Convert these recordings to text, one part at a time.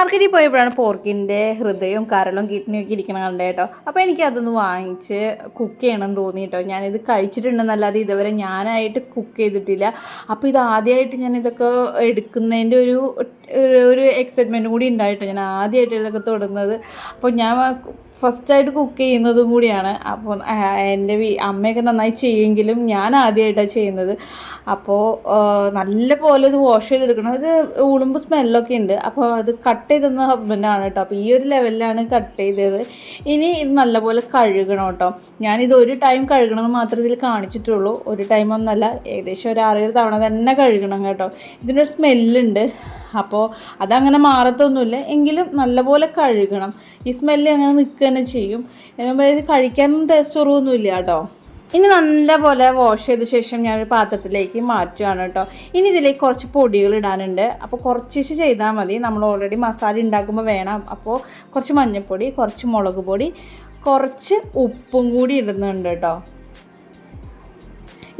മാർക്കറ്റിൽ പോയപ്പോഴാണ് പോർക്കിന്റെ ഹൃദയവും കരളും കിഡ്നിയും ഒക്കെ ഇരിക്കണം കണ്ടേ കേട്ടോ. അപ്പോൾ എനിക്ക് അതൊന്ന് വാങ്ങിച്ച് കുക്ക് ചെയ്യണമെന്ന് തോന്നി കേട്ടോ. ഞാനിത് കഴിച്ചിട്ടുണ്ടെന്നല്ലാതെ ഇതുവരെ ഞാനായിട്ട് കുക്ക് ചെയ്തിട്ടില്ല. അപ്പോൾ ഇത് ആദ്യമായിട്ട് ഞാൻ ഇതൊക്കെ എടുക്കുന്നതിന്റെ ഒരു ഒരു എക്സൈറ്റ്മെന്റും കൂടി ഉണ്ടായിട്ടോ. ഞാൻ ആദ്യമായിട്ട് ഇതൊക്കെ തൊടുന്നത്. അപ്പോൾ ഞാൻ ഫസ്റ്റായിട്ട് കുക്ക് ചെയ്യുന്നതും കൂടിയാണ്. അപ്പോൾ എന്റെ അമ്മയൊക്കെ നന്നായി ചെയ്യുമെങ്കിലും ഞാൻ ആദ്യമായിട്ടാണ് ചെയ്യുന്നത്. അപ്പോൾ നല്ല പോലെ ഇത് വാഷ് ചെയ്തെടുക്കണം. ഇത് ഉളുമ്പ് സ്മെല്ലൊക്കെ ഉണ്ട്. അപ്പോൾ അത് കട്ട് ചെയ്തെന്ന ഹസ്ബൻഡാണ് കേട്ടോ. അപ്പോൾ ഈ ഒരു ലെവലിലാണ് കട്ട് ചെയ്തത്. ഇനി ഇത് നല്ലപോലെ കഴുകണം കേട്ടോ. ഞാനിത് ഒരു ടൈം കഴുകണമെന്ന് മാത്രമേ ഇതിൽ കാണിച്ചിട്ടുള്ളൂ. ഒരു ടൈം ഒന്നല്ല. ഏകദേശം ഒരു ആറേഴ് തവണ തന്നെ കഴുകണം കേട്ടോ. ഇതിനൊരു സ്മെല്ലുണ്ട് അപ്പോൾ അതങ്ങനെ മാറത്തൊന്നുമില്ല. എങ്കിലും നല്ലപോലെ കഴുകണം. ഈ സ്മെല്ല് അങ്ങനെ നിൽക്കുക തന്നെ ചെയ്യും. എന്നാൽ ഇത് കഴിക്കാനൊന്നും ടേസ്റ്റ് കുറവൊന്നുമില്ല കേട്ടോ. ഇനി നല്ലപോലെ വാഷ് ചെയ്ത ശേഷം ഞാനൊരു പാത്രത്തിലേക്ക് മാറ്റുകയാണ് കേട്ടോ. ഇനി ഇതിലേക്ക് കുറച്ച് പൊടികൾ ഇടാനുണ്ട്. അപ്പോൾ കുറച്ച് ചെയ്താൽ മതി. നമ്മൾ ഓൾറെഡി മസാല ഉണ്ടാക്കുമ്പോൾ വേണം. അപ്പോൾ കുറച്ച് മഞ്ഞൾപ്പൊടി കുറച്ച് മുളക് പൊടി കുറച്ച് ഉപ്പും കൂടി ഇടുന്നുണ്ട് കേട്ടോ.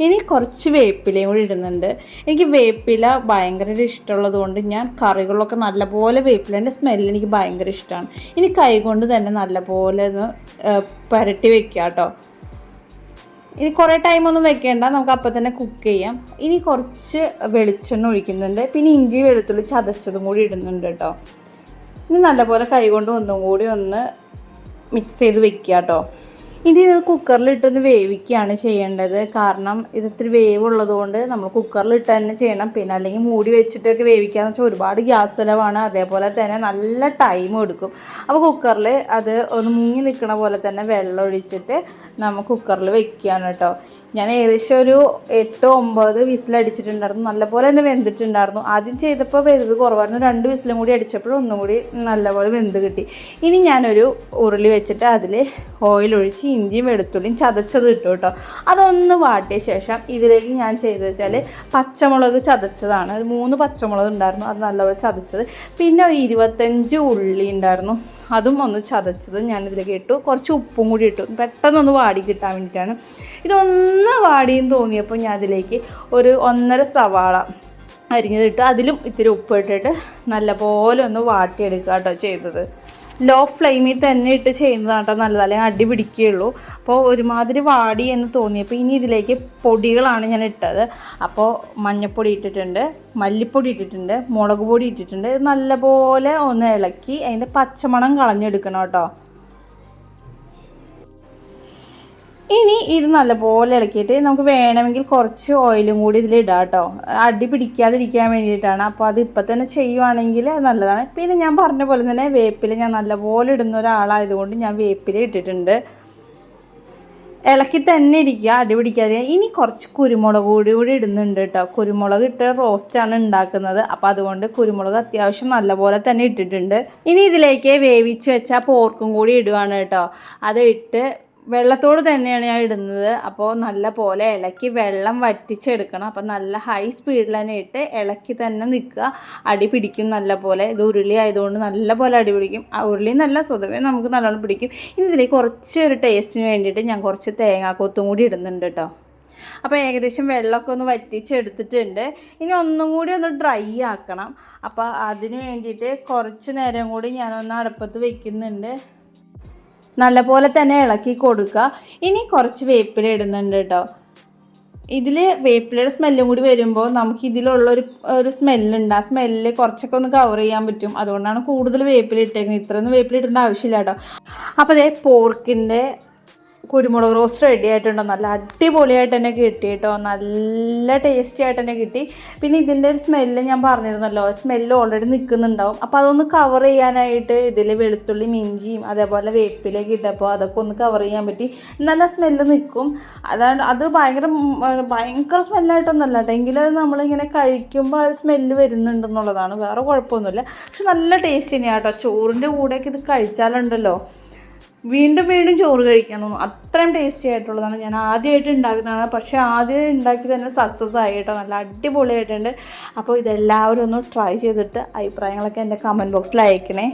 ഇനി കുറച്ച് വേപ്പിലയും കൂടി ഇടുന്നുണ്ട്. എനിക്ക് വേപ്പില ഭയങ്കര ഇഷ്ടമുള്ളത് കൊണ്ട് ഞാൻ കറികളൊക്കെ നല്ലപോലെ വേപ്പിലേന്റെ സ്മെല്ല് എനിക്ക് ഭയങ്കര ഇഷ്ടമാണ്. ഇനി കൈകൊണ്ട് തന്നെ നല്ലപോലെ ഒന്ന് പരട്ടി വെക്കുക കേട്ടോ. ഇനി കുറേ ടൈമൊന്നും വെക്കേണ്ട നമുക്ക് അപ്പം തന്നെ കുക്ക് ചെയ്യാം. ഇനി കുറച്ച് വെളിച്ചെണ്ണ ഒഴിക്കുന്നുണ്ട്. പിന്നെ ഇഞ്ചി വെളുത്തുള്ളി ചതച്ചതും കൂടി ഇടുന്നുണ്ട് കേട്ടോ. ഇനി നല്ലപോലെ കൈ കൊണ്ട് ഒന്നും കൂടി ഒന്ന് മിക്സ് ചെയ്ത് വെക്കുക കേട്ടോ. ഇനി ഇത് കുക്കറിലിട്ടൊന്ന് വേവിക്കുകയാണ് ചെയ്യേണ്ടത്. കാരണം ഇത് ഇത്തിരി വേവ് ഉള്ളതുകൊണ്ട് നമ്മൾ കുക്കറിലിട്ട് തന്നെ ചെയ്യണം. പിന്നെ അല്ലെങ്കിൽ മൂടി വെച്ചിട്ടൊക്കെ വേവിക്കാന്ന് വെച്ചാൽ ഒരുപാട് ഗ്യാസ് ചിലവാണ്. അതേപോലെ തന്നെ നല്ല ടൈം എടുക്കും. അപ്പോൾ കുക്കറിൽ അത് ഒന്ന് മുങ്ങി നിൽക്കണ പോലെ തന്നെ വെള്ളം ഒഴിച്ചിട്ട് നമ്മൾ കുക്കറിൽ വെക്കുകയാണ് കേട്ടോ. ഞാൻ ഏകദേശം ഒരു എട്ട് ഒമ്പത് വിസിലടിച്ചിട്ടുണ്ടായിരുന്നു നല്ലപോലെ തന്നെ വെന്തിട്ടുണ്ടായിരുന്നു. ആദ്യം ചെയ്തപ്പോൾ വെന്ത് കുറവായിരുന്നു. രണ്ട് വിസിലും കൂടി അടിച്ചപ്പോൾ ഒന്നും കൂടി നല്ലപോലെ വെന്ത് കിട്ടി. ഇനി ഞാനൊരു ഉരുളി വെച്ചിട്ട് അതിൽ ഓയിലൊഴിച്ച് ഇഞ്ചിയും വെളുത്തുള്ളിയും ചതച്ചത് ഇട്ടു കേട്ടോ. അതൊന്ന് വാട്ടിയ ശേഷം ഇതിലേക്ക് ഞാൻ ചെയ്തത് വെച്ചാൽ പച്ചമുളക് ചതച്ചതാണ്. മൂന്ന് പച്ചമുളക് ഉണ്ടായിരുന്നു. അത് നല്ലപോലെ ചതച്ചത്. പിന്നെ ഒരു ഇരുപത്തഞ്ച് ഉള്ളി ഉണ്ടായിരുന്നു. അതും ഒന്ന് ചതച്ചത് ഞാനിതിലേക്ക് ഇട്ടു. കുറച്ച് ഉപ്പും കൂടി ഇട്ടു. പെട്ടെന്നൊന്ന് വാടി കിട്ടാൻ വേണ്ടിയിട്ടാണ്. ഇതൊന്ന് വാടിയെന്ന് തോന്നിയപ്പോൾ ഞാൻ അതിലേക്ക് ഒരു ഒന്നര സവാള അരിഞ്ഞതിട്ട് അതിലും ഇത്തിരി ഉപ്പ് ഇട്ടിട്ട് നല്ലപോലെ ഒന്ന് വാട്ടിയെടുക്കുക കേട്ടോ ചെയ്തത്. ലോ ഫ്ലെയിമിൽ തന്നെ ഇട്ട് ചെയ്യുന്നതാണ് കേട്ടോ നല്ലത്. അല്ലെങ്കിൽ അടി പിടിക്കുകയുള്ളൂ. അപ്പോൾ ഒരുമാതിരി വാടി എന്ന് തോന്നിയപ്പോൾ ഇനി ഇതിലേക്ക് പൊടികളാണ് ഞാൻ ഇട്ടത്. അപ്പോൾ മഞ്ഞൾപ്പൊടി ഇട്ടിട്ടുണ്ട് മല്ലിപ്പൊടി ഇട്ടിട്ടുണ്ട് മുളക് പൊടി ഇട്ടിട്ടുണ്ട്. നല്ലപോലെ ഒന്ന് ഇളക്കി അതിന്റെ പച്ചമണം കളഞ്ഞെടുക്കണം കേട്ടോ ഇനി ഇത് നല്ലപോലെ ഇളക്കിയിട്ട് നമുക്ക് വേണമെങ്കിൽ കുറച്ച് ഓയിലും കൂടി ഇതിൽ ഇടാം കേട്ടോ അടി പിടിക്കാതിരിക്കാൻ വേണ്ടിയിട്ടാണ്. അപ്പോൾ അത് ഇപ്പം തന്നെ ചെയ്യുവാണെങ്കിൽ അത് നല്ലതാണ്. പിന്നെ ഞാൻ പറഞ്ഞ പോലെ തന്നെ വേപ്പില ഞാൻ നല്ലപോലെ ഇടുന്ന ഒരാളായതുകൊണ്ട് ഞാൻ വേപ്പില ഇട്ടിട്ടുണ്ട്. ഇളക്കി തന്നെ ഇരിക്കുക അടി പിടിക്കാതെ. ഇനി കുറച്ച് കുരുമുളക് കൂടി കൂടി ഇടുന്നുണ്ട് കേട്ടോ കുരുമുളക് ഇട്ട് റോസ്റ്റാണ് ഉണ്ടാക്കുന്നത്. അപ്പോൾ അതുകൊണ്ട് കുരുമുളക് അത്യാവശ്യം നല്ലപോലെ തന്നെ ഇട്ടിട്ടുണ്ട്. ഇനി ഇതിലേക്ക് വേവിച്ച് വെച്ച പോർക്കും കൂടി ഇടുവാണ് കേട്ടോ അത് ഇട്ട് വെള്ളത്തോട് തന്നെയാണ് ഞാൻ ഇടുന്നത്. അപ്പോൾ നല്ല പോലെ ഇളക്കി വെള്ളം വറ്റിച്ചെടുക്കണം. അപ്പോൾ നല്ല ഹൈ സ്പീഡിൽ തന്നെ ഇട്ട് ഇളക്കി തന്നെ നിൽക്കുക. അടി പിടിക്കും നല്ല പോലെ. ഇത് ഉരുളി ആയതുകൊണ്ട് നല്ല പോലെ അടി പിടിക്കും. ഉരുളി നല്ല സ്വതവേ നമുക്ക് നല്ലോണം പിടിക്കും. ഇനി ഇതിലേക്ക് കുറച്ച് ഒരു ടേസ്റ്റിന് വേണ്ടിയിട്ട് ഞാൻ കുറച്ച് തേങ്ങാക്കൊത്തും കൂടി ഇടുന്നുണ്ട് കേട്ടോ അപ്പോൾ ഏകദേശം വെള്ളമൊക്കെ ഒന്ന് വറ്റിച്ചെടുത്തിട്ടുണ്ട്. ഇനി ഒന്നും കൂടി ഒന്ന് ഡ്രൈ ആക്കണം. അപ്പോൾ അതിന് വേണ്ടിയിട്ട് കുറച്ച് നേരം കൂടി ഞാനൊന്ന് അടുപ്പത്ത് വെക്കുന്നുണ്ട്. നല്ലപോലെ തന്നെ ഇളക്കി കൊടുക്കുക. ഇനി കുറച്ച് വേപ്പില ഇടുന്നുണ്ട് കേട്ടോ. ഇതിൽ വേപ്പിലയുടെ സ്മെല്ലും കൂടി വരുമ്പോൾ നമുക്ക് ഇതിലുള്ള ഒരു ഒരു സ്മെല്ലുണ്ട്. ആ സ്മെല്ല് കുറച്ചൊക്കെ ഒന്ന് കവർ ചെയ്യാൻ പറ്റും. അതുകൊണ്ടാണ് കൂടുതൽ വേപ്പില ഇട്ടേക്കുന്നത്. ഇത്രയൊന്നും വേപ്പില ഇടേണ്ട ആവശ്യമില്ല കേട്ടോ. അപ്പോൾ അതേ പോർക്കിന്റെ കുരുമുളക് റോസ്റ്റ് റെഡി ആയിട്ടുണ്ടോ. നല്ല അടിപൊളിയായിട്ട് തന്നെ കിട്ടി കേട്ടോ. നല്ല ടേസ്റ്റി ആയിട്ട് തന്നെ കിട്ടി. പിന്നെ ഇതിന്റെ ഒരു സ്മെല്ല് ഞാൻ പറഞ്ഞിരുന്നല്ലോ. സ്മെല്ല് ഓൾറെഡി നിൽക്കുന്നുണ്ടാവും അപ്പോൾ അതൊന്ന് കവർ ചെയ്യാനായിട്ട് ഇതിൽ വെളുത്തുള്ളി ഇഞ്ചിയും അതേപോലെ വേപ്പിലേക്ക് ഇട്ടപ്പോൾ അതൊക്കെ ഒന്ന് കവർ ചെയ്യാൻ പറ്റി. നല്ല സ്മെല്ല് നിൽക്കും അതാണ് അത് ഭയങ്കര ഭയങ്കര സ്മെല്ലായിട്ടൊന്നുമല്ല കേട്ടോ. എങ്കിലും അത് നമ്മളിങ്ങനെ കഴിക്കുമ്പോൾ അത് സ്മെല്ല് വരുന്നുണ്ടെന്നുള്ളതാണ്. വേറെ കുഴപ്പമൊന്നുമില്ല. പക്ഷെ നല്ല ടേസ്റ്റ് തന്നെയാണ് കേട്ടോ. ചോറിന്റെ കൂടെയൊക്കെ ഇത് കഴിച്ചാലുണ്ടല്ലോ. വീണ്ടും വീണ്ടും ചോറ് കഴിക്കാൻ തോന്നും. അത്രയും ടേസ്റ്റി ആയിട്ടുള്ളതാണ്. ഞാൻ ആദ്യമായിട്ട് ഉണ്ടാക്കുന്നതാണ്. പക്ഷേ ആദ്യം ഉണ്ടാക്കി തന്നെ സക്സസ് ആയിട്ടോ നല്ല അടിപൊളിയായിട്ടുണ്ട്. അപ്പോൾ ഇതെല്ലാവരും ഒന്ന് ട്രൈ ചെയ്തിട്ട് അഭിപ്രായങ്ങളൊക്കെ എന്റെ കമന്റ് ബോക്സിൽ അയക്കണേ.